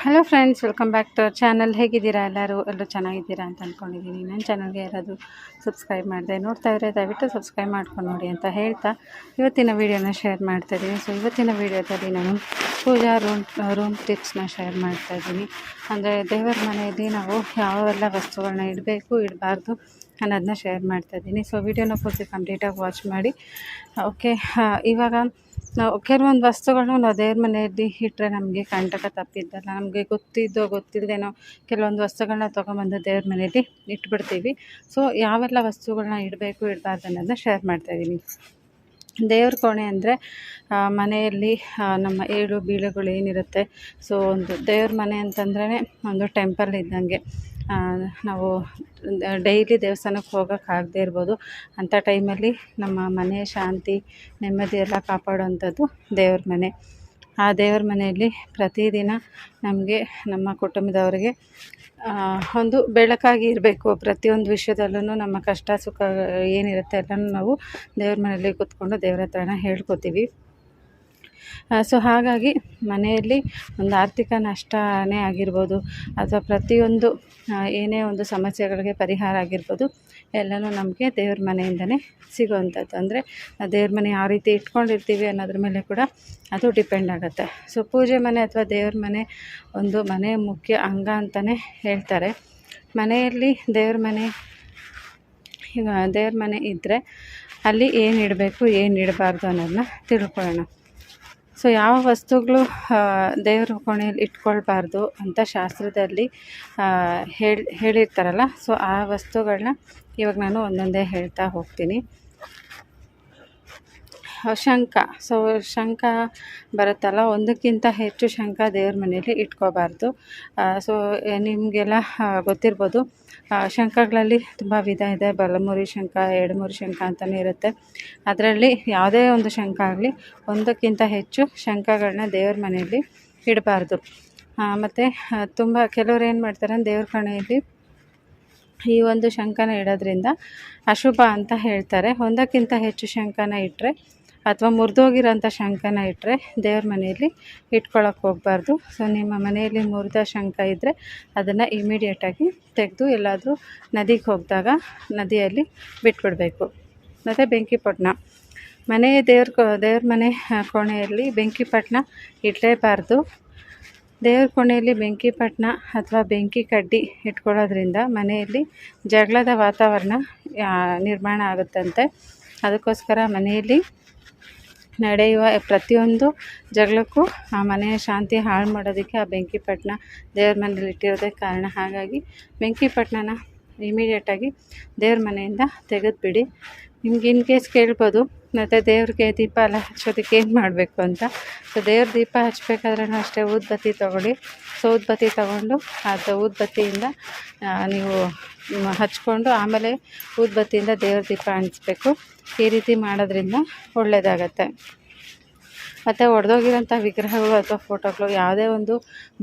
Hello friends welcome back to our channel ಹೇಗಿದ್ದೀರಾ ಎಲ್ಲರೂ? ಎಲ್ಲರೂ ಚೆನ್ನಾಗಿದ್ದೀರಾ ಅಂತ ಅಂದ್ಕೊಂಡಿದ್ದೀನಿ ನನ್ನ ಚಾನಲ್ಗೆ ಯಾರಾದರೂ ಸಬ್ಸ್ಕ್ರೈಬ್ ಮಾಡಿದೆ, ನೋಡ್ತಾ ಇದ್ರೆ ದಯವಿಟ್ಟು ಸಬ್ಸ್ಕ್ರೈಬ್ ಮಾಡ್ಕೊಂಡು ನೋಡಿ ಅಂತ ಹೇಳ್ತಾ ಇವತ್ತಿನ ವೀಡಿಯೋನ ಶೇರ್ ಮಾಡ್ತಾ ಇದ್ದೀನಿ. ಸೊ ಇವತ್ತಿನ ವೀಡಿಯೋದಲ್ಲಿ ನಾನು ಪೂಜಾ ರೂಮ್ ರೂಮ್ ಟಿಪ್ಸ್ನ ಶೇರ್ ಮಾಡ್ತಾ ಇದ್ದೀನಿ. ಅಂದರೆ ದೇವರ ಮನೆಯಲ್ಲಿ ನಾವು ಯಾವೆಲ್ಲ ವಸ್ತುಗಳನ್ನ ಇಡಬೇಕು, ಇಡಬಾರ್ದು ಅನ್ನೋದನ್ನ ಶೇರ್ ಮಾಡ್ತಾ ಇದ್ದೀನಿ. ಸೊ ವಿಡಿಯೋನ ಪೂರ್ತಿ ಕಂಪ್ಲೀಟಾಗಿ ವಾಚ್ ಮಾಡಿ. ಓಕೆ ಇವಾಗ ನಾವು ಕೆಲವೊಂದು ವಸ್ತುಗಳನ್ನ ನಾವು ದೇವ್ರ ಮನೆಯಲ್ಲಿ ಇಟ್ಟರೆ ನಮಗೆ ಕಂಟಕ ತಪ್ಪಿದ್ದಲ್ಲ, ನಮಗೆ ಗೊತ್ತಿದ್ದೋ ಗೊತ್ತಿಲ್ಲದೇನೋ ಕೆಲವೊಂದು ವಸ್ತುಗಳನ್ನ ತೊಗೊಂಬಂದು ದೇವ್ರ ಮನೆಯಲ್ಲಿ ಇಟ್ಬಿಡ್ತೀವಿ. ಸೊ ಯಾವೆಲ್ಲ ವಸ್ತುಗಳನ್ನ ಇಡಬೇಕು, ಇಡಬಾರ್ದು ಅನ್ನೋದನ್ನ ಶೇರ್ ಮಾಡ್ತಾಯಿದ್ದೀನಿ ದೇವ್ರ ಕೋಣೆ ಅಂದರೆ ಮನೆಯಲ್ಲಿ ನಮ್ಮ ಏಳು ಬೀಳುಗಳು ಏನಿರುತ್ತೆ. ಸೊ ಒಂದು ದೇವ್ರ ಮನೆ ಅಂತಂದ್ರೇ ಒಂದು ಟೆಂಪಲ್ ಇದ್ದಂಗೆ. ನಾವು ಡೈಲಿ ದೇವಸ್ಥಾನಕ್ಕೆ ಹೋಗೋಕ್ಕಾಗದೇ ಇರ್ಬೋದು. ಅಂಥ ಟೈಮಲ್ಲಿ ನಮ್ಮ ಮನೆ ಶಾಂತಿ, ನೆಮ್ಮದಿ ಎಲ್ಲ ಕಾಪಾಡುವಂಥದ್ದು ದೇವ್ರ ಮನೆ. ಆ ದೇವ್ರ ಮನೆಯಲ್ಲಿ ಪ್ರತಿದಿನ ನಮಗೆ, ನಮ್ಮ ಕುಟುಂಬದವರಿಗೆ ಒಂದು ಬೆಳಕಾಗಿ ಇರಬೇಕು. ಪ್ರತಿಯೊಂದು ವಿಷಯದಲ್ಲೂ ನಮ್ಮ ಕಷ್ಟ, ಸುಖ ಏನಿರುತ್ತೆ ಎಲ್ಲನೂ ನಾವು ದೇವ್ರ ಮನೆಯಲ್ಲಿ ಕೂತ್ಕೊಂಡು ದೇವ್ರ ಹತ್ರನ ಹೇಳ್ಕೊತೀವಿ. ಸೊ ಹಾಗಾಗಿ ಮನೆಯಲ್ಲಿ ಒಂದು ಆರ್ಥಿಕ ನಷ್ಟನೇ ಆಗಿರ್ಬೋದು ಅಥವಾ ಪ್ರತಿಯೊಂದು ಏನೇ ಒಂದು ಸಮಸ್ಯೆಗಳಿಗೆ ಪರಿಹಾರ ಆಗಿರ್ಬೋದು, ಎಲ್ಲನೂ ನಮಗೆ ದೇವ್ರ ಮನೆಯಿಂದನೇ ಸಿಗುವಂಥದ್ದು. ಅಂದರೆ ದೇವ್ರ ಮನೆ ಯಾವ ರೀತಿ ಇಟ್ಕೊಂಡಿರ್ತೀವಿ ಅನ್ನೋದ್ರ ಮೇಲೆ ಕೂಡ ಅದು ಡಿಪೆಂಡ್ ಆಗುತ್ತೆ. ಸೊ ಪೂಜೆ ಮನೆ ಅಥವಾ ದೇವ್ರ ಮನೆ ಒಂದು ಮನೆ ಮುಖ್ಯ ಅಂಗ ಅಂತಲೇ ಹೇಳ್ತಾರೆ. ಮನೆಯಲ್ಲಿ ದೇವ್ರ ಮನೆ ದೇವ್ರ ಮನೆ ಇದ್ದರೆ ಅಲ್ಲಿ ಏನು ಇಡಬೇಕು, ಏನು ಇಡಬಾರ್ದು ಅನ್ನೋದನ್ನ ತಿಳ್ಕೊಳ್ಳೋಣ. ಸೊ ಯಾವ ವಸ್ತುಗಳು ದೇವ್ರ ಕೋಣೆಯಲ್ಲಿ ಇಟ್ಕೊಳ್ಬಾರ್ದು ಅಂತ ಶಾಸ್ತ್ರದಲ್ಲಿ ಹೇಳಿ, ಹೇಳಿರ್ತಾರಲ್ಲ. ಸೊ ಆ ವಸ್ತುಗಳನ್ನ ಇವಾಗ ನಾನು ಒಂದೊಂದೇ ಹೇಳ್ತಾ ಹೋಗ್ತೀನಿ. ಶಂಖ. ಸೊ ಶಂಖ ಬರುತ್ತಲ್ಲ, ಒಂದಕ್ಕಿಂತ ಹೆಚ್ಚು ಶಂಖ ದೇವ್ರ ಮನೆಯಲ್ಲಿ ಇಟ್ಕೋಬಾರ್ದು. ಸೊ ನಿಮಗೆಲ್ಲ ಗೊತ್ತಿರ್ಬೋದು. ಶಂಖಗಳಲ್ಲಿ ತುಂಬ ವಿಧ ಇದೆ. ಬಲಮುರಿ ಶಂಖ, ಎಡಮುರಿ ಶಂಖ ಅಂತಲೇ ಇರುತ್ತೆ. ಅದರಲ್ಲಿ ಯಾವುದೇ ಒಂದು ಶಂಖ ಆಗಲಿ, ಒಂದಕ್ಕಿಂತ ಹೆಚ್ಚು ಶಂಖಗಳನ್ನ ದೇವ್ರ ಮನೆಯಲ್ಲಿ ಇಡಬಾರ್ದು. ಮತ್ತು ತುಂಬ ಕೆಲವ್ರು ಏನು ಮಾಡ್ತಾರೆ ದೇವ್ರ ಕಣೆಯಲ್ಲಿ ಈ ಒಂದು ಶಂಖನ ಇಡೋದ್ರಿಂದ ಅಶುಭ ಅಂತ ಹೇಳ್ತಾರೆ. ಒಂದಕ್ಕಿಂತ ಹೆಚ್ಚು ಶಂಖನ ಇಟ್ಟರೆ ಅಥವಾ ಮುರಿದೋಗಿರೋಂಥ ಶಂಖನ ಇಟ್ಟರೆ ದೇವ್ರ ಮನೆಯಲ್ಲಿ ಇಟ್ಕೊಳ್ಳೋಕೆ ಹೋಗ್ಬಾರ್ದು. ಸೊ ನಿಮ್ಮ ಮನೆಯಲ್ಲಿ ಮುರಿದ ಶಂಖ ಇದ್ದರೆ ಅದನ್ನು ಇಮಿಡಿಯೇಟಾಗಿ ತೆಗೆದು ಎಲ್ಲಾದರೂ ನದಿಗೆ ಹೋಗಿದಾಗ ನದಿಯಲ್ಲಿ ಬಿಟ್ಬಿಡಬೇಕು. ಮತ್ತು ಬೆಂಕಿಪೊಟ್ಟಣ ಮನೆ ದೇವ್ರ ದೇವ್ರ ಮನೆ ಕೋಣೆಯಲ್ಲಿ ಬೆಂಕಿಪಟ್ಟಣ ಇಡಲೇಬಾರ್ದು. ದೇವ್ರ ಕೋಣೆಯಲ್ಲಿ ಬೆಂಕಿ ಪಟ್ಟಣ ಅಥವಾ ಬೆಂಕಿ ಕಡ್ಡಿ ಇಟ್ಕೊಳ್ಳೋದ್ರಿಂದ ಮನೆಯಲ್ಲಿ ಜಗಳದ ವಾತಾವರಣ ನಿರ್ಮಾಣ ಆಗುತ್ತಂತೆ. ಅದಕ್ಕೋಸ್ಕರ ಮನೆಯಲ್ಲಿ ನಡೆಯುವ ಪ್ರತಿಯೊಂದು ಜಗಳಕ್ಕೂ ಆ ಮನೆಯ ಶಾಂತಿ ಹಾಳು ಮಾಡೋದಕ್ಕೆ ಆ ಬೆಂಕಿ ಪಟ್ಟಣ ದೇವ್ರ ಮನೇಲಿ ಇಟ್ಟಿರೋದೇ ಕಾರಣ. ಹಾಗಾಗಿ ಬೆಂಕಿ ಪಟ್ಟಣನ ಇಮಿಡಿಯೇಟಾಗಿ ದೇವ್ರ ಮನೆಯಿಂದ ತೆಗೆದುಬಿಡಿ. ನಿಮ್ಗೆ ಇನ್ ಕೇಸ್ ಕೇಳ್ಬೋದು. ಮತ್ತು ದೇವ್ರಿಗೆ ದೀಪ ಎಲ್ಲ ಹಚ್ಚೋದಕ್ಕೆ ಏನು ಮಾಡಬೇಕು ಅಂತ. ಸೊ ದೇವ್ರ ದೀಪ ಹಚ್ಬೇಕಾದ್ರೂ ಅಷ್ಟೇ ಊದ್ಬತ್ತಿ ತೊಗೊಳ್ಳಿ. ಸೊ ಊದ್ಬತ್ತಿ ತೊಗೊಂಡು ಅದು ಊದ್ಬತ್ತಿಯಿಂದ ನೀವು ಹಚ್ಕೊಂಡು ಆಮೇಲೆ ಊದ್ಬತ್ತಿಯಿಂದ ದೇವ್ರ ದೀಪ ಅಂಟಿಸ್ಬೇಕು ಈ ರೀತಿ ಮಾಡೋದ್ರಿಂದ ಒಳ್ಳೆಯದಾಗತ್ತೆ ಮತ್ತು ಒಡೆದೋಗಿರೋಂಥ ವಿಗ್ರಹಗಳು ಅಥವಾ ಫೋಟೋಗಳು ಯಾವುದೇ ಒಂದು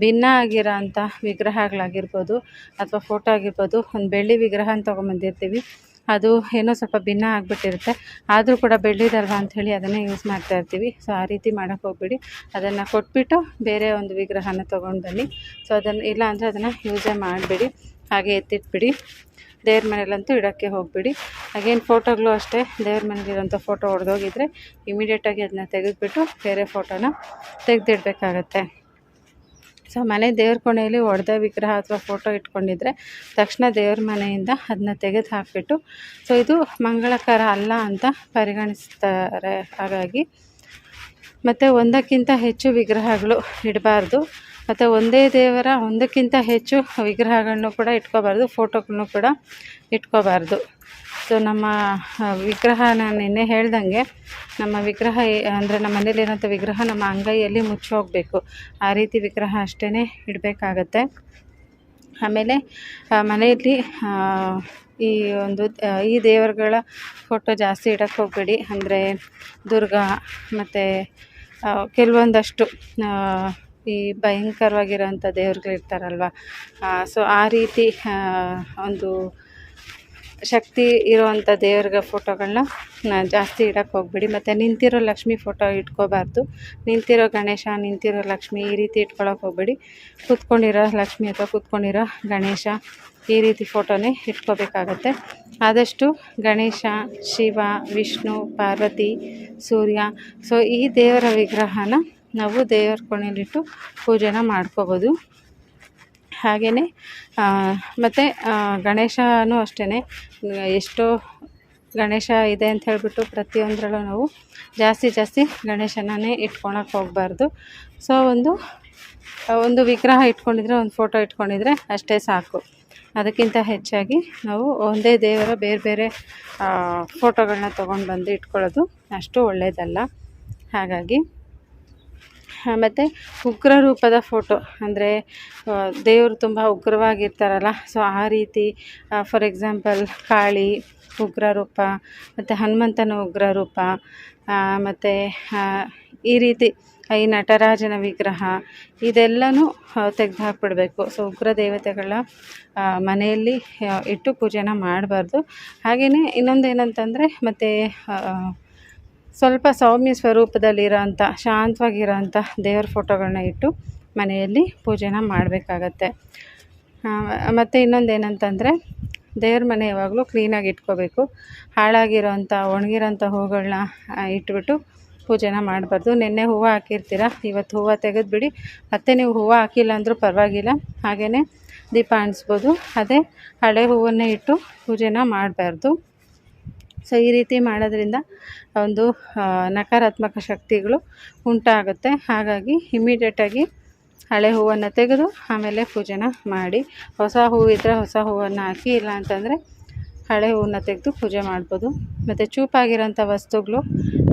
ಭಿನ್ನ ಆಗಿರೋ ಅಂಥ ವಿಗ್ರಹಗಳಾಗಿರ್ಬೋದು ಅಥವಾ ಫೋಟೋ ಆಗಿರ್ಬೋದು, ಒಂದು ಬೆಳ್ಳಿ ವಿಗ್ರಹನ ತೊಗೊಂಬಂದಿರ್ತೀವಿ. ಅದು ಏನೋ ಸ್ವಲ್ಪ ಭಿನ್ನ ಆಗಿಬಿಟ್ಟಿರುತ್ತೆ. ಆದರೂ ಕೂಡ ಬೆಳ್ಳಿದಲ್ವಾ ಅಂಥೇಳಿ ಅದನ್ನೇ ಯೂಸ್ ಮಾಡ್ತಾ ಇರ್ತೀವಿ. ಸೊ ಆ ರೀತಿ ಮಾಡೋಕ್ಕೆ ಹೋಗ್ಬಿಡಿ. ಅದನ್ನು ಕೊಟ್ಬಿಟ್ಟು ಬೇರೆ ಒಂದು ವಿಗ್ರಹನ ತೊಗೊಂಡು ಬನ್ನಿ. ಸೊ ಅದನ್ನು ಇಲ್ಲ ಅಂದರೆ ಅದನ್ನು ಯೂಸೇ ಮಾಡಿಬಿಡಿ. ಹಾಗೆ ಎತ್ತಿಟ್ಬಿಡಿ. ದೇವ್ರ ಮನೇಲಂತೂ ಇಡೋಕ್ಕೆ ಹೋಗ್ಬೇಡಿ. ಹಾಗೇನು ಫೋಟೋಗಳು ಅಷ್ಟೇ. ದೇವ್ರ ಮನೇಲಿರೋಂಥ ಫೋಟೋ ಹೊಡೆದೋಗಿದ್ರೆ ಇಮಿಡಿಯೇಟಾಗಿ ಅದನ್ನ ತೆಗೆದುಬಿಟ್ಟು ಬೇರೆ ಫೋಟೋನ ತೆಗೆದಿಡ್ಬೇಕಾಗತ್ತೆ. ಸೊ ಮನೆ ದೇವ್ರ ಕೋಣೆಯಲ್ಲಿ ಒಡೆದ ವಿಗ್ರಹ ಅಥವಾ ಫೋಟೋ ಇಟ್ಕೊಂಡಿದ್ರೆ ತಕ್ಷಣ ದೇವ್ರ ಮನೆಯಿಂದ ಅದನ್ನ ತೆಗೆದು ಹಾಕಿಬಿಟ್ಟು, ಸೊ ಇದು ಮಂಗಳಕರ ಅಲ್ಲ ಅಂತ ಪರಿಗಣಿಸ್ತಾರೆ. ಹಾಗಾಗಿ ಮತ್ತು ಒಂದಕ್ಕಿಂತ ಹೆಚ್ಚು ವಿಗ್ರಹಗಳು ಇಡಬಾರ್ದು. ಮತ್ತು ಒಂದೇ ದೇವರ ಒಂದಕ್ಕಿಂತ ಹೆಚ್ಚು ವಿಗ್ರಹಗಳನ್ನು ಕೂಡ ಇಟ್ಕೋಬಾರ್ದು, ಫೋಟೋಗಳನ್ನು ಕೂಡ ಇಟ್ಕೋಬಾರ್ದು. ಸೊ ನಮ್ಮ ವಿಗ್ರಹ ನಾನು ನಿನ್ನೆ ಹೇಳ್ದಂಗೆ, ನಮ್ಮ ವಿಗ್ರಹ ಅಂದರೆ ನಮ್ಮ ಮನೇಲಿರೋಂಥ ವಿಗ್ರಹ ನಮ್ಮ ಅಂಗೈಯಲ್ಲಿ ಮುಚ್ಚೋಗಬೇಕು ಆ ರೀತಿ ವಿಗ್ರಹ ಅಷ್ಟೇ ಇಡಬೇಕಾಗತ್ತೆ. ಆಮೇಲೆ ಮನೆಯಲ್ಲಿ ಈ ಒಂದು ಈ ದೇವರುಗಳ ಫೋಟೋ ಜಾಸ್ತಿ ಇಡಕ್ಕೆ ಹೋಗಬೇಡಿ. ಅಂದರೆ ದುರ್ಗಾ, ಮತ್ತು ಕೆಲವೊಂದಷ್ಟು ಈ ಭಯಂಕರವಾಗಿರೋಂಥ ದೇವ್ರುಗಳಿರ್ತಾರಲ್ವ? ಸೊ ಆ ರೀತಿ ಒಂದು ಶಕ್ತಿ ಇರುವಂಥ ದೇವ್ರಿಗೆ ಫೋಟೋಗಳನ್ನ ಜಾಸ್ತಿ ಇಡಕ್ಕೆ ಹೋಗ್ಬೇಡಿ. ಮತ್ತು ನಿಂತಿರೋ ಲಕ್ಷ್ಮಿ ಫೋಟೋ ಇಟ್ಕೋಬಾರ್ದು. ನಿಂತಿರೋ ಗಣೇಶ, ನಿಂತಿರೋ ಲಕ್ಷ್ಮಿ ಈ ರೀತಿ ಇಟ್ಕೊಳಕ್ಕೆ ಹೋಗ್ಬೇಡಿ. ಕೂತ್ಕೊಂಡಿರೋ ಲಕ್ಷ್ಮಿ ಅಥವಾ ಕೂತ್ಕೊಂಡಿರೋ ಗಣೇಶ ಈ ರೀತಿ ಫೋಟೋನೇ ಇಟ್ಕೋಬೇಕಾಗತ್ತೆ. ಆದಷ್ಟು ಗಣೇಶ, ಶಿವ, ವಿಷ್ಣು, ಪಾರ್ವತಿ, ಸೂರ್ಯ ಸೊ ಈ ದೇವರ ವಿಗ್ರಹನ ನಾವು ದೇವರ ಕೋಣೆಯಲ್ಲಿಟ್ಟು ಪೂಜೆನ ಮಾಡ್ಕೋಬೋದು. ಹಾಗೆಯೇ ಮತ್ತು ಗಣೇಶನೂ ಅಷ್ಟೇ ಎಷ್ಟೋ ಗಣೇಶ ಇದೆ ಅಂತ ಹೇಳಿಬಿಟ್ಟು ಪ್ರತಿಯೊಂದರಲ್ಲೂ ನಾವು ಜಾಸ್ತಿ ಜಾಸ್ತಿ ಗಣೇಶನೇ ಇಟ್ಕೊಳಕ್ಕೆ ಹೋಗಬಾರ್ದು. ಸೊ, ಒಂದು ಒಂದು ವಿಗ್ರಹ ಇಟ್ಕೊಂಡಿದ್ರೆ, ಒಂದು ಫೋಟೋ ಇಟ್ಕೊಂಡಿದ್ರೆ ಅಷ್ಟೇ ಸಾಕು. ಅದಕ್ಕಿಂತ ಹೆಚ್ಚಾಗಿ ನಾವು ಒಂದೇ ದೇವರ ಬೇರೆ ಬೇರೆ ಫೋಟೋಗಳನ್ನ ತೊಗೊಂಡು ಬಂದು ಇಟ್ಕೊಳ್ಳೋದು ಅಷ್ಟು ಒಳ್ಳೆಯದಲ್ಲ ಹಾಗಾಗಿ ಮತ್ತು ಉಗ್ರ ರೂಪದ ಫೋಟೋ ಅಂದರೆ ದೇವರು ತುಂಬ ಉಗ್ರವಾಗಿರ್ತಾರಲ್ಲ. ಸೊ ಆ ರೀತಿ ಫಾರ್ ಎಕ್ಸಾಂಪಲ್ ಕಾಳಿ, ಉಗ್ರ ರೂಪ, ಮತ್ತು ಹನುಮಂತನ ಉಗ್ರ ರೂಪ ಮತ್ತು ಈ ರೀತಿ, ಈ ನಟರಾಜನ ವಿಗ್ರಹ, ಇದೆಲ್ಲನೂ ತೆಗೆದು ಹಾಕ್ಬಿಡಬೇಕು ಸೊ ಉಗ್ರ ದೇವತೆಗಳ ಮನೆಯಲ್ಲಿ ಇಟ್ಟು ಪೂಜೆನ ಮಾಡಬಾರ್ದು. ಹಾಗೆಯೇ ಇನ್ನೊಂದು ಏನಂತಂದರೆ ಮತ್ತು ಸ್ವಲ್ಪ ಸೌಮ್ಯ ಸ್ವರೂಪದಲ್ಲಿರೋಂಥ ಶಾಂತವಾಗಿರೋಂಥ ದೇವ್ರ ಫೋಟೋಗಳನ್ನ ಇಟ್ಟು ಮನೆಯಲ್ಲಿ ಪೂಜೆನ ಮಾಡಬೇಕಾಗತ್ತೆ. ಮತ್ತು ಇನ್ನೊಂದು ಏನಂತಂದರೆ ದೇವ್ರ ಮನೆ ಯಾವಾಗಲೂ ಕ್ಲೀನಾಗಿ ಇಟ್ಕೋಬೇಕು. ಹಾಳಾಗಿರೋಂಥ, ಒಣಗಿರೋಂಥ ಹೂಗಳನ್ನ ಇಟ್ಬಿಟ್ಟು ಪೂಜೆನ ಮಾಡಬಾರ್ದು. ನಿನ್ನೆ ಹೂವು ಹಾಕಿರ್ತೀರ? ಇವತ್ತು ಹೂವು ತೆಗೆದುಬಿಡಿ. ಮತ್ತೆ ನೀವು ಹೂವು ಹಾಕಿಲ್ಲ ಅಂದರೂ ಪರವಾಗಿಲ್ಲ. ಹಾಗೆಯೇ ದೀಪ ಅಂಟಿಸ್ಬೋದು. ಅದೇ ಹಳೆ ಹೂವನ್ನೇ ಇಟ್ಟು ಪೂಜೆನ ಮಾಡಬಾರ್ದು. ಸೊ, ಈ ರೀತಿ ಮಾಡೋದ್ರಿಂದ ಒಂದು ನಕಾರಾತ್ಮಕ ಶಕ್ತಿಗಳು ಉಂಟಾಗುತ್ತೆ. ಹಾಗಾಗಿ ಇಮ್ಮಿಡಿಯೇಟಾಗಿ ಹಳೆ ಹೂವನ್ನು ತೆಗೆದು ಆಮೇಲೆ ಪೂಜೆನ ಮಾಡಿ, ಹೊಸ ಹೂವಿದ್ರೆ ಹೊಸ ಹೂವನ್ನು ಹಾಕಿ ಇಲ್ಲ ಅಂತಂದರೆ ಹಳೆ ಹೂವನ್ನ ತೆಗೆದು ಪೂಜೆ ಮಾಡ್ಬೋದು. ಮತ್ತು ಚೂಪಾಗಿರೋಂಥ ವಸ್ತುಗಳು,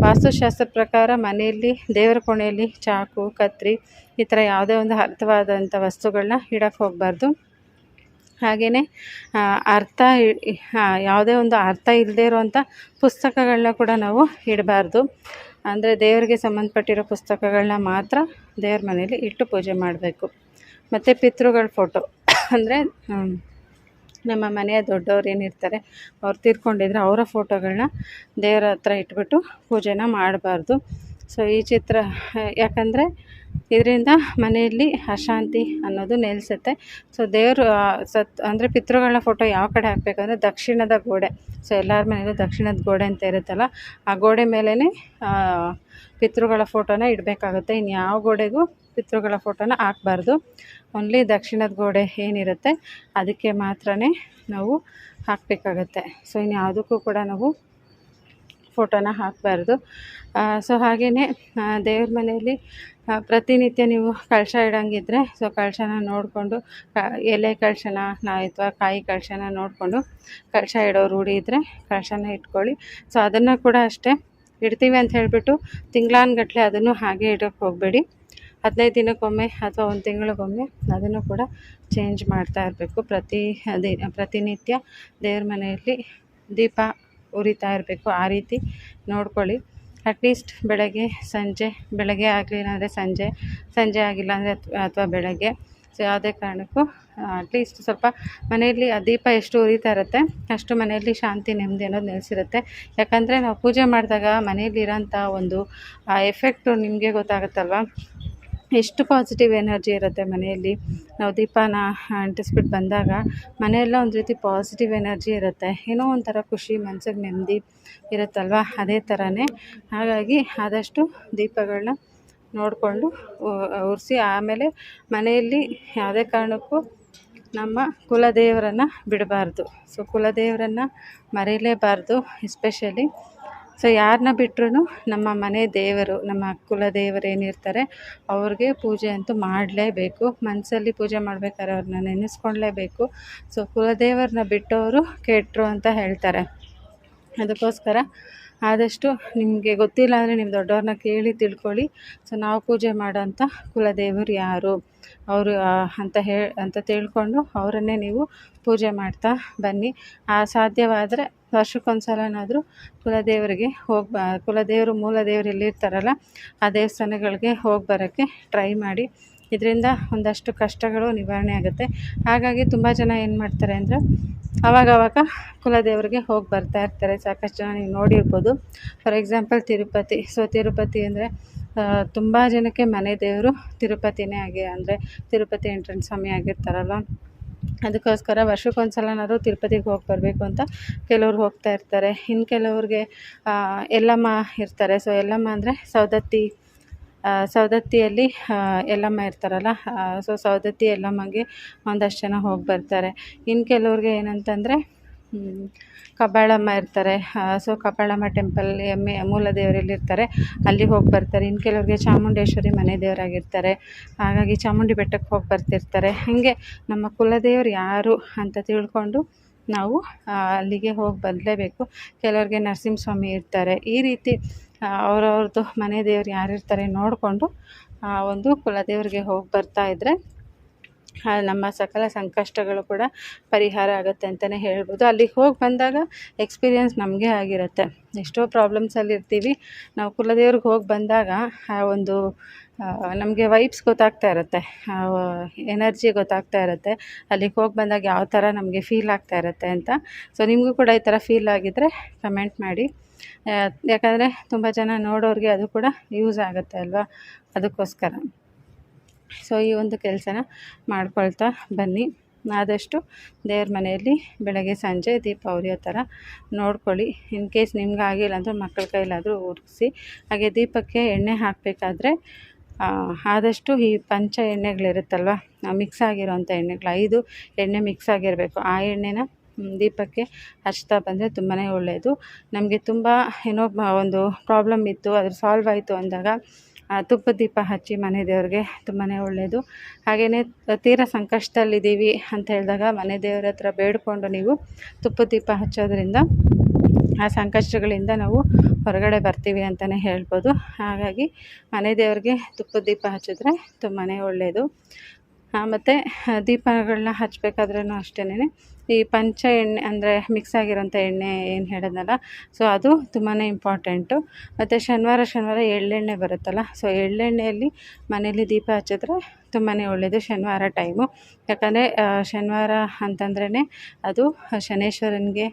ವಾಸ್ತುಶಾಸ್ತ್ರ ಪ್ರಕಾರ ಮನೆಯಲ್ಲಿ, ದೇವರ ಕೋಣೆಯಲ್ಲಿ ಚಾಕು, ಕತ್ರಿ, ಈ ಥರ ಯಾವುದೇ ಒಂದು ಅರ್ಥವಾದಂಥ ವಸ್ತುಗಳನ್ನ ಇಡಕ್ಕೆ ಹೋಗಬಾರ್ದು. ಹಾಗೆಯೇ ಅರ್ಥ ಯಾವುದೇ ಒಂದು ಅರ್ಥ ಇಲ್ಲದೇ ಇರುವಂಥ ಪುಸ್ತಕಗಳನ್ನ ಕೂಡ ನಾವು ಇಡಬಾರ್ದು. ಅಂದರೆ ದೇವರಿಗೆ ಸಂಬಂಧಪಟ್ಟಿರೋ ಪುಸ್ತಕಗಳನ್ನ ಮಾತ್ರ ದೇವ್ರ ಮನೇಲಿ ಇಟ್ಟು ಪೂಜೆ ಮಾಡಬೇಕು. ಮತ್ತು ಪಿತೃಗಳ ಫೋಟೋ. ಅಂದರೆ ನಮ್ಮ ಮನೆಯ ದೊಡ್ಡವ್ರು ಏನಿರ್ತಾರೆ, ಅವ್ರು ತೀರ್ಕೊಂಡಿದ್ರೆ ಅವರ ಫೋಟೋಗಳನ್ನ ದೇವರ ಹತ್ರ ಇಟ್ಬಿಟ್ಟು ಪೂಜೆನ ಮಾಡಬಾರ್ದು. ಸೊ ಈ ಚಿತ್ರ, ಯಾಕಂದರೆ ಇದರಿಂದ ಮನೆಯಲ್ಲಿ ಅಶಾಂತಿ ಅನ್ನೋದು ನೆಲೆಸುತ್ತೆ. ಸೊ ದೇವರು ಸತ್, ಅಂದರೆ ಪಿತೃಗಳ ಫೋಟೋ ಯಾವ ಕಡೆ ಹಾಕಬೇಕಂದ್ರೆ ದಕ್ಷಿಣದ ಗೋಡೆ. ಸೊ ಎಲ್ಲರ ಮನೆಯಲ್ಲೂ ದಕ್ಷಿಣದ ಗೋಡೆ ಅಂತ ಇರುತ್ತಲ್ಲ, ಆ ಗೋಡೆ ಮೇಲೇ ಪಿತೃಗಳ ಫೋಟೋನ ಇಡಬೇಕಾಗುತ್ತೆ. ಇನ್ನು ಯಾವ ಗೋಡೆಗೂ ಪಿತೃಗಳ ಫೋಟೋನ ಹಾಕ್ಬಾರ್ದು. ಓನ್ಲಿ ದಕ್ಷಿಣದ ಗೋಡೆ ಏನಿರುತ್ತೆ, ಅದಕ್ಕೆ ಮಾತ್ರ ನಾವು ಹಾಕಬೇಕಾಗತ್ತೆ. ಸೊ ಇನ್ನು ಯಾವುದಕ್ಕೂ ಕೂಡ ನಾವು ಫೋಟೋನ ಹಾಕಬಾರ್ದು. ಸೊ ಹಾಗೆಯೇ ದೇವ್ರ ಮನೆಯಲ್ಲಿ ಪ್ರತಿನಿತ್ಯ ನೀವು ಕಳಶ ಇಡೋಂಗಿದ್ರೆ ಸೊ ಕಳಶನ ನೋಡಿಕೊಂಡು ಎಲೆ ಕಳಶನ ಅಥವಾ ಕಾಯಿ ಕಳಶನ ನೋಡಿಕೊಂಡು ಕಳಶ ಇಡೋ ರೂಢಿ ಇದ್ದರೆ ಕಳಶನ ಇಟ್ಕೊಳ್ಳಿ. ಸೊ ಅದನ್ನು ಕೂಡ ಅಷ್ಟೇ ಇಡ್ತೀವಿ ಅಂತ ಹೇಳಿಬಿಟ್ಟು ತಿಂಗ್ಳಾನುಗಟ್ಲೆ ಅದನ್ನು ಹಾಗೆ ಇಡೋಕ್ಕೆ ಹೋಗಬೇಡಿ. ಹದಿನೈದು ದಿನಕ್ಕೊಮ್ಮೆ ಅಥವಾ ಒಂದು ತಿಂಗಳಿಗೊಮ್ಮೆ ಅದನ್ನು ಕೂಡ ಚೇಂಜ್ ಮಾಡ್ತಾ ಇರಬೇಕು. ಪ್ರತಿ ದಿನ ಪ್ರತಿನಿತ್ಯ ದೇವ್ರ ಮನೆಯಲ್ಲಿ ದೀಪ ಉರಿತಾ ಇರಬೇಕು. ಆ ರೀತಿ ನೋಡ್ಕೊಳ್ಳಿ. ಅಟ್ಲೀಸ್ಟ್ ಬೆಳಗ್ಗೆ, ಸಂಜೆ, ಬೆಳಗ್ಗೆ ಆಗಲಿಲ್ಲ ಅಂದರೆ ಸಂಜೆ ಸಂಜೆ ಆಗಿಲ್ಲ ಅಂದರೆ ಅಥವಾ ಬೆಳಗ್ಗೆ. ಸೊ ಯಾವುದೇ ಕಾರಣಕ್ಕೂ ಅಟ್ಲೀಸ್ಟ್ ಸ್ವಲ್ಪ ಮನೆಯಲ್ಲಿ ಆ ದೀಪ ಎಷ್ಟು ಉರಿತಾ ಇರುತ್ತೆ, ಅಷ್ಟು ಮನೆಯಲ್ಲಿ ಶಾಂತಿ, ನೆಮ್ಮದಿ ಅನ್ನೋದು ನೆಲೆಸಿರುತ್ತೆ. ಯಾಕಂದರೆ ನಾವು ಪೂಜೆ ಮಾಡಿದಾಗ ಮನೆಯಲ್ಲಿ ಇರೋಂಥ ಒಂದು, ಆ ಎಫೆಕ್ಟು ನಿಮಗೆ ಗೊತ್ತಾಗುತ್ತಲ್ವ? ಎಷ್ಟು ಪಾಸಿಟಿವ್ ಎನರ್ಜಿ ಇರುತ್ತೆ ಮನೆಯಲ್ಲಿ. ನಾವು ದೀಪನ ಅಂಟಿಸ್ಬಿಟ್ಟು ಬಂದಾಗ ಮನೆಯೆಲ್ಲ ಒಂದು ರೀತಿ ಪಾಸಿಟಿವ್ ಎನರ್ಜಿ ಇರುತ್ತೆ. ಏನೋ ಒಂಥರ ಖುಷಿ, ಮನ್ಸಿಗೆ ನೆಮ್ಮದಿ ಇರುತ್ತಲ್ವ? ಅದೇ ಥರನೇ ಹಾಗಾಗಿ ಆದಷ್ಟು ದೀಪಗಳನ್ನ ನೋಡಿಕೊಂಡು ಉರಿಸಿ ಆಮೇಲೆ ಮನೆಯಲ್ಲಿ ಯಾವುದೇ ಕಾರಣಕ್ಕೂ ನಮ್ಮ ಕುಲದೇವರನ್ನು ಬಿಡಬಾರ್ದು. ಸೊ ಕುಲದೇವರನ್ನು ಮರೀಲೇಬಾರ್ದು ಎಸ್ಪೆಷಲಿ ಸೊ ಯಾರನ್ನ ಬಿಟ್ರೂ ನಮ್ಮ ಮನೆ ದೇವರು, ನಮ್ಮ ಕುಲ ದೇವರು ಏನಿರ್ತಾರೆ, ಅವ್ರಿಗೆ ಪೂಜೆ ಅಂತೂ ಮಾಡಲೇಬೇಕು. ಮನಸ್ಸಲ್ಲಿ ಪೂಜೆ ಮಾಡ್ಬೇಕಾದ್ರೆ ಅವ್ರನ್ನ ನೆನೆಸ್ಕೊಳ್ಲೇಬೇಕು ಸೊ ಕುಲದೇವರನ್ನ ಬಿಟ್ಟವರು ಕೆಟ್ಟರು ಅಂತ ಹೇಳ್ತಾರೆ. ಅದಕ್ಕೋಸ್ಕರ ಆದಷ್ಟು ನಿಮಗೆ ಗೊತ್ತಿಲ್ಲ ಅಂದರೆ ನಿಮ್ಮ ದೊಡ್ಡವ್ರನ್ನ ಕೇಳಿ ತಿಳ್ಕೊಳ್ಳಿ. ಸೊ ನಾವು ಪೂಜೆ ಮಾಡೋಂಥ ಕುಲದೇವರು ಯಾರು? ಅವರು ಅಂತ ಹೇ, ಅಂತ ತಿಳ್ಕೊಂಡು ಅವರನ್ನೇ ನೀವು ಪೂಜೆ ಮಾಡ್ತಾ ಬನ್ನಿ. ಸಾಧ್ಯವಾದರೆ ವರ್ಷಕ್ಕೊಂದ್ಸಲನಾದರೂ ಕುಲದೇವರಿಗೆ ಹೋಗಿ ಬ, ಕುಲದೇವರು ಮೂಲ ದೇವ್ರು ಎಲ್ಲಿರ್ತಾರಲ್ಲ, ಆ ದೇವಸ್ಥಾನಗಳಿಗೆ ಹೋಗಿ ಬರೋಕ್ಕೆ ಟ್ರೈ ಮಾಡಿ. ಇದರಿಂದ ಒಂದಷ್ಟು ಕಷ್ಟಗಳು ನಿವಾರಣೆ ಆಗುತ್ತೆ. ಹಾಗಾಗಿ ತುಂಬ ಜನ ಏನು ಮಾಡ್ತಾರೆ ಅಂದರೆ ಅವಾಗವಾಗ ಕುಲದೇವರಿಗೆ ಹೋಗಿ ಬರ್ತಾ ಇರ್ತಾರೆ. ಸಾಕಷ್ಟು ಜನ ನೀವು ನೋಡಿರ್ಬೋದು. For example Tirupati. So Tirupati ಅಂದರೆ ತುಂಬ ಜನಕ್ಕೆ ಮನೆ ದೇವರು ತಿರುಪತಿನೇ ಆಗಿ, ಅಂದರೆ ತಿರುಪತಿ ಎಂಟ್ರೆನ್ಸ್ ಸ್ವಾಮಿ ಆಗಿರ್ತಾರಲ್ವ? ಅದಕ್ಕೋಸ್ಕರ ವರ್ಷಕ್ಕೊಂದು ಸಲನಾದ್ರು ತಿರುಪತಿಗೆ ಹೋಗಿ ಬರಬೇಕು ಅಂತ ಕೆಲವ್ರು ಹೋಗ್ತಾ ಇರ್ತಾರೆ. ಇನ್ನು ಕೆಲವ್ರಿಗೆ ಎಲ್ಲಮ್ಮ ಇರ್ತಾರೆ. ಸೊ ಎಲ್ಲಮ್ಮ ಅಂದರೆ ಸೌದತ್ತಿ ಸೌದತ್ತಿಯಲ್ಲಿ ಎಲ್ಲಮ್ಮ ಇರ್ತಾರಲ್ಲ ಸೊ ಸವದತ್ತಿ ಎಲ್ಲಮ್ಮಗೆ ಒಂದಷ್ಟು ಜನ ಹೋಗಿ ಬರ್ತಾರೆ. ಇನ್ನು ಕೆಲವ್ರಿಗೆ ಏನಂತಂದರೆ ಕಬ್ಬಾಳಮ್ಮ ಇರ್ತಾರೆ. ಸೊ ಕಬ್ಬಾಳಮ್ಮ ಟೆಂಪಲ್ ಎಮ್ಮೆ ಮೂಲ ದೇವರಲ್ಲಿರ್ತಾರೆ ಅಲ್ಲಿಗೆ ಹೋಗಿ ಬರ್ತಾರೆ. ಇನ್ನು ಕೆಲವ್ರಿಗೆ ಚಾಮುಂಡೇಶ್ವರಿ ಮನೆ ದೇವರಾಗಿರ್ತಾರೆ. ಹಾಗಾಗಿ ಚಾಮುಂಡಿ ಬೆಟ್ಟಕ್ಕೆ ಹೋಗಿ ಬರ್ತಿರ್ತಾರೆ. ಹಾಗೆ ನಮ್ಮ ಕುಲದೇವ್ರು ಯಾರು ಅಂತ ತಿಳ್ಕೊಂಡು ನಾವು ಅಲ್ಲಿಗೆ ಹೋಗಿ ಬರಲೇಬೇಕು. ಕೆಲವ್ರಿಗೆ ನರಸಿಂಹಸ್ವಾಮಿ ಇರ್ತಾರೆ. ಈ ರೀತಿ ಅವ್ರವ್ರದ್ದು ಮನೆ ದೇವ್ರು ಯಾರಿರ್ತಾರೆ ನೋಡಿಕೊಂಡು, ಆ, ಒಂದು ಕುಲದೇವರಿಗೆ ಹೋಗಿ ಬರ್ತಾ ಇದ್ದರೆ ನಮ್ಮ ಸಕಲ ಸಂಕಷ್ಟಗಳು ಕೂಡ ಪರಿಹಾರ ಆಗುತ್ತೆ ಅಂತಲೇ ಹೇಳ್ಬೋದು. ಅಲ್ಲಿಗೆ ಹೋಗಿ ಬಂದಾಗ ಎಕ್ಸ್ಪೀರಿಯನ್ಸ್ ನಮಗೆ ಆಗಿರುತ್ತೆ. ಎಷ್ಟೋ ಪ್ರಾಬ್ಲಮ್ಸಲ್ಲಿ ಇರ್ತೀವಿ. ನಾವು ಕುಲದೇವ್ರಿಗೆ ಹೋಗಿ ಬಂದಾಗ, ಆ, ಒಂದು ನಮಗೆ ವೈಬ್ಸ್ ಗೊತ್ತಾಗ್ತಾ ಇರುತ್ತೆ. ಎನರ್ಜಿ ಗೊತ್ತಾಗ್ತಾ ಇರುತ್ತೆ. ಅಲ್ಲಿಗೆ ಹೋಗಿ ಬಂದಾಗ ಯಾವ ಥರ ನಮಗೆ ಫೀಲ್ ಆಗ್ತಾ ಇರುತ್ತೆ ಅಂತ. ಸೊ ನಿಮಗೂ ಕೂಡ ಈ ಥರ ಫೀಲ್ ಆಗಿದ್ದರೆ ಕಮೆಂಟ್ ಮಾಡಿ. ಯಾಕಂದರೆ ತುಂಬ ಜನ ನೋಡೋರಿಗೆ ಅದು ಕೂಡ ಯೂಸ್ ಆಗುತ್ತೆ ಅಲ್ವಾ? ಅದಕ್ಕೋಸ್ಕರ. ಸೊ ಈ ಒಂದು ಕೆಲಸನ ಮಾಡ್ಕೊಳ್ತಾ ಬನ್ನಿ. ಆದಷ್ಟು ದೇವ್ರ ಮನೆಯಲ್ಲಿ ಬೆಳಗ್ಗೆ ಸಂಜೆ ದೀಪ ಥರ ನೋಡ್ಕೊಳ್ಳಿ. ಇನ್ ಕೇಸ್ ನಿಮ್ಗೆ ಆಗಿಲ್ಲ ಅಂದರೆ ಮಕ್ಕಳ ಕೈಲಾದರೂ ಉರಿಸಿ. ಹಾಗೆ ದೀಪಕ್ಕೆ ಎಣ್ಣೆ ಹಾಕಬೇಕಾದ್ರೆ ಆದಷ್ಟು ಈ ಪಂಚ ಎಣ್ಣೆಗಳಿರುತ್ತಲ್ವ? ಮಿಕ್ಸ್ ಆಗಿರೋಂಥ ಎಣ್ಣೆಗಳು, ಐದು ಎಣ್ಣೆ ಮಿಕ್ಸ್ ಆಗಿರಬೇಕು. ಆ ಎಣ್ಣೆನ ದೀಪಕ್ಕೆ ಹಚ್ತಾ ಬಂದರೆ ತುಂಬಾ ಒಳ್ಳೆಯದು ನಮಗೆ ತುಂಬ ಏನೋ ಒಂದು ಪ್ರಾಬ್ಲಮ್ ಇತ್ತು ಅದು ಸಾಲ್ವ್ ಆಯಿತು ಅಂದಾಗ ತುಪ್ಪದ ದೀಪ ಹಚ್ಚಿ ಮನೆ ದೇವ್ರಿಗೆ ತುಂಬಾ ಒಳ್ಳೆಯದು ಹಾಗೆಯೇ ತೀರಾ ಸಂಕಷ್ಟದಲ್ಲಿದ್ದೀವಿ ಅಂತ ಹೇಳಿದಾಗ ಮನೆ ದೇವ್ರ ಹತ್ರ ಬೇಡಿಕೊಂಡು ನೀವು ತುಪ್ಪದ ದೀಪ ಹಚ್ಚೋದ್ರಿಂದ ಆ ಸಂಕಷ್ಟಗಳಿಂದ ನಾವು ಹೊರಗಡೆ ಬರ್ತೀವಿ ಅಂತಲೇ ಹೇಳ್ಬೋದು. ಹಾಗಾಗಿ ಮನೆ ದೇವ್ರಿಗೆ ತುಪ್ಪದ ದೀಪ ಹಚ್ಚಿದ್ರೆ ತುಂಬಾ ಒಳ್ಳೆಯದು ಮತ್ತು ದೀಪಗಳನ್ನ ಹಚ್ಚಬೇಕಾದ್ರೂ ಅಷ್ಟೇ ಈ ಪಂಚ ಎಣ್ಣೆ, ಅಂದರೆ ಮಿಕ್ಸ್ ಆಗಿರೋಂಥ ಎಣ್ಣೆ ಏನು ಹೇಳಿದ್ನಲ್ಲ ಸೊ ಅದು ತುಂಬಾ ಇಂಪಾರ್ಟೆಂಟು ಮತ್ತು ಶನಿವಾರ ಶನಿವಾರ ಎಳ್ಳೆಣ್ಣೆ ಬರುತ್ತಲ್ಲ ಸೊ ಎಳ್ಳೆಣ್ಣೆಯಲ್ಲಿ ಮನೇಲಿ ದೀಪ ಹಚ್ಚಿದ್ರೆ ತುಂಬಾ ಒಳ್ಳೆಯದು ಶನಿವಾರ ಟೈಮು ಯಾಕಂದರೆ ಶನಿವಾರ ಅಂತಂದ್ರೇ ಅದು ಶನೇಶ್ವರನಿಗೆ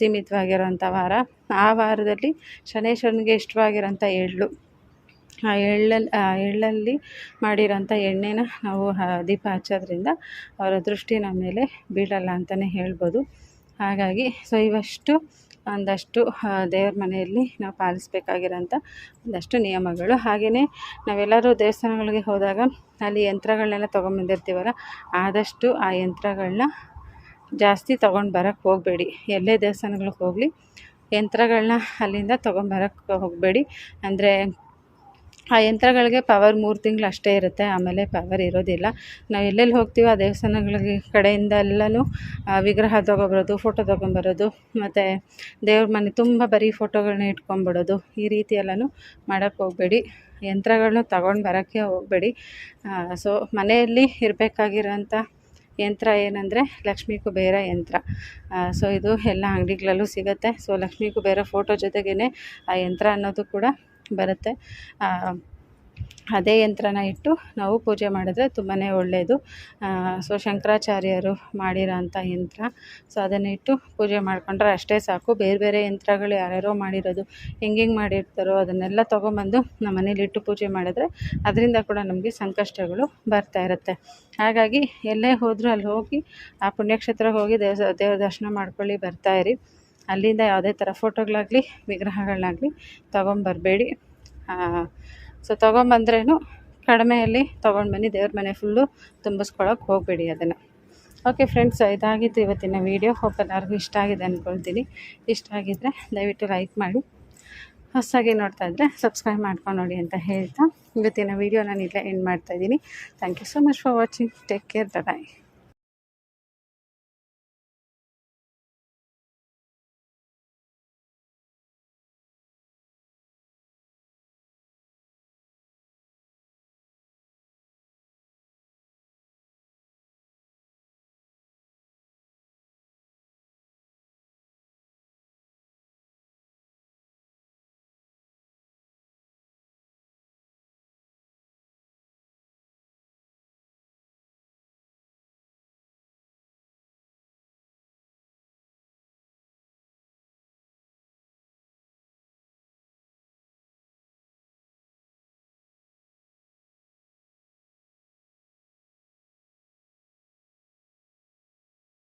ಸೀಮಿತವಾಗಿರೋಂಥ ವಾರ. ಆ ವಾರದಲ್ಲಿ ಶನೇಶ್ವರನಿಗೆ ಇಷ್ಟವಾಗಿರೋಂಥ ಎಳ್ಳು. ಆ ಎಳ್ಳಲ್ಲಿ ಆ, ಎಳ್ಳಲ್ಲಿ ಮಾಡಿರೋಂಥ ಎಣ್ಣೆನ ನಾವು ದೀಪ ಹಚ್ಚೋದ್ರಿಂದ ಅವರ ದೃಷ್ಟಿ ನಮ್ಮ ಮೇಲೆ ಬೀಳಲ್ಲ ಅಂತಲೇ ಹೇಳ್ಬೋದು. ಹಾಗಾಗಿ, ಸೊ ಇವಷ್ಟು, ಒಂದಷ್ಟು ದೇವ್ರ ಮನೆಯಲ್ಲಿ ನಾವು ಪಾಲಿಸ್ಬೇಕಾಗಿರೋಂಥ ಒಂದಷ್ಟು ನಿಯಮಗಳು. ಹಾಗೆಯೇ ನಾವೆಲ್ಲರೂ ದೇವಸ್ಥಾನಗಳಿಗೆ ಹೋದಾಗ ಅಲ್ಲಿ ಯಂತ್ರಗಳನ್ನೆಲ್ಲ ತೊಗೊಂಬಂದಿರ್ತೀವಲ್ಲ ಆದಷ್ಟು ಆ ಯಂತ್ರಗಳನ್ನ ಜಾಸ್ತಿ ತೊಗೊಂಡು ಬರೋಕ್ಕೆ ಹೋಗಬೇಡಿ. ಎಲ್ಲೇ ದೇವಸ್ಥಾನಗಳಿಗೆ ಹೋಗಲಿ, ಯಂತ್ರಗಳನ್ನ ಅಲ್ಲಿಂದ ತೊಗೊಂಬರಕ್ಕೆ ಹೋಗಬೇಡಿ. ಅಂದರೆ ಆ ಯಂತ್ರಗಳಿಗೆ ಪವರ್ ಮೂರು ತಿಂಗಳು ಅಷ್ಟೇ ಇರುತ್ತೆ. ಆಮೇಲೆ ಪವರ್ ಇರೋದಿಲ್ಲ. ನಾವು ಎಲ್ಲೆಲ್ಲಿ ಹೋಗ್ತೀವೋ ಆ ದೇವಸ್ಥಾನಗಳಿಗೆ ಕಡೆಯಿಂದ ಎಲ್ಲನೂ ವಿಗ್ರಹ ತೊಗೊಬರೋದು ಫೋಟೋ ತೊಗೊಂಬರೋದು, ಮತ್ತು ದೇವ್ರ ಮನೆ ತುಂಬ ಬರೀ ಫೋಟೋಗಳನ್ನ ಇಟ್ಕೊಂಬಿಡೋದು ಈ ರೀತಿ ಎಲ್ಲನೂ ಮಾಡೋಕ್ಕೆ ಹೋಗಬೇಡಿ. ಯಂತ್ರಗಳನ್ನೂ ತಗೊಂಡು ಬರೋಕ್ಕೆ ಹೋಗಬೇಡಿ. ಸೊ ಮನೆಯಲ್ಲಿ ಇರಬೇಕಾಗಿರೋಂಥ ಯಂತ್ರ ಏನಂದರೆ ಲಕ್ಷ್ಮೀ ಕುಬೇರ ಯಂತ್ರ. ಸೊ ಇದು ಎಲ್ಲ ಅಂಗಡಿಗಳಲ್ಲೂ ಸಿಗುತ್ತೆ. ಸೊ ಲಕ್ಷ್ಮೀ ಕುಬೇರ ಫೋಟೋ ಜೊತೆಗೇ ಆ ಯಂತ್ರ ಅನ್ನೋದು ಕೂಡ ಬರುತ್ತೆ. ಅದೇ ಯಂತ್ರನ ಇಟ್ಟು ನಾವು ಪೂಜೆ ಮಾಡಿದ್ರೆ ತುಂಬಾ ಒಳ್ಳೆಯದು ಸೊ ಶಂಕರಾಚಾರ್ಯರು ಮಾಡಿರೋ ಅಂಥ ಯಂತ್ರ. ಸೊ ಅದನ್ನು ಇಟ್ಟು ಪೂಜೆ ಮಾಡಿಕೊಂಡ್ರೆ ಅಷ್ಟೇ ಸಾಕು. ಬೇರೆ ಬೇರೆ ಯಂತ್ರಗಳು ಯಾರ್ಯಾರೋ ಮಾಡಿರೋದು ಹೆಂಗೆ ಮಾಡಿರ್ತಾರೋ ಅದನ್ನೆಲ್ಲ ತೊಗೊಂಬಂದು ನಮ್ಮ ಮನೇಲಿ ಇಟ್ಟು ಪೂಜೆ ಮಾಡಿದ್ರೆ ಅದರಿಂದ ಕೂಡ ನಮಗೆ ಸಂಕಷ್ಟಗಳು ಬರ್ತಾ ಇರುತ್ತೆ. ಹಾಗಾಗಿ ಎಲ್ಲೇ ಹೋದರೂ ಅಲ್ಲಿ ಹೋಗಿ ಆ ಪುಣ್ಯಕ್ಷೇತ್ರಕ್ಕೆ ಹೋಗಿ ದೇವ ದೇವ್ರ ದರ್ಶನ ಮಾಡ್ಕೊಳ್ಳಿ ಬರ್ತಾಯಿರಿ ಅಲ್ಲಿಂದ ಯಾವುದೇ ಥರ ಫೋಟೋಗಳಾಗಲಿ ವಿಗ್ರಹಗಳನ್ನಾಗಲಿ ತೊಗೊಂಬರಬೇಡಿ. ಸೊ ತೊಗೊಂಬಂದ್ರೇ ಕಡಿಮೆಯಲ್ಲಿ ತೊಗೊಂಡು ಬನ್ನಿ ದೇವ್ರ ಮನೆ ಫುಲ್ಲು ತುಂಬಿಸ್ಕೊಳಕ್ಕೆ ಹೋಗಬೇಡಿ ಅದನ್ನು. ಓಕೆ ಫ್ರೆಂಡ್ಸ್ ಇದಾಗಿತ್ತು ಇವತ್ತಿನ ವೀಡಿಯೋ ಹೋಪ್ ಎಲ್ಲರಿಗೂ ಇಷ್ಟ ಆಗಿದೆ ಅಂದ್ಕೊಳ್ತೀನಿ ಇಷ್ಟ ಆಗಿದ್ದರೆ ದಯವಿಟ್ಟು ಲೈಕ್ ಮಾಡಿ. ಹೊಸದಾಗಿ ನೋಡ್ತಾ ಇದ್ದರೆ ಸಬ್ಸ್ಕ್ರೈಬ್ ಮಾಡ್ಕೊಂಡು ನೋಡಿ ಅಂತ ಹೇಳ್ತಾ. ಇವತ್ತಿನ ವೀಡಿಯೋ ನಾನು ಇಲ್ಲೇ ಎಂಡ್ ಮಾಡ್ತಾಯಿದ್ದೀನಿ thank you so much for watching take care bye